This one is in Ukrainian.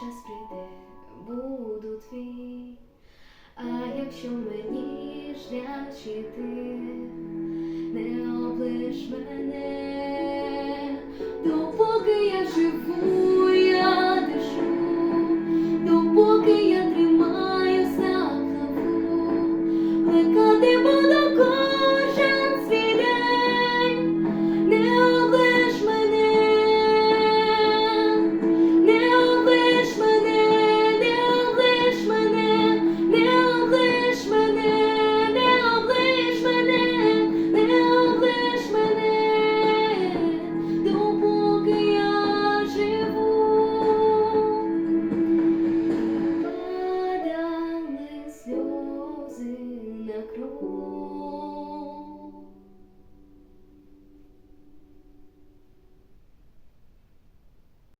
час прийде, буду твій, а якщо мені шлях ти, не облиш мене, допоки я живу.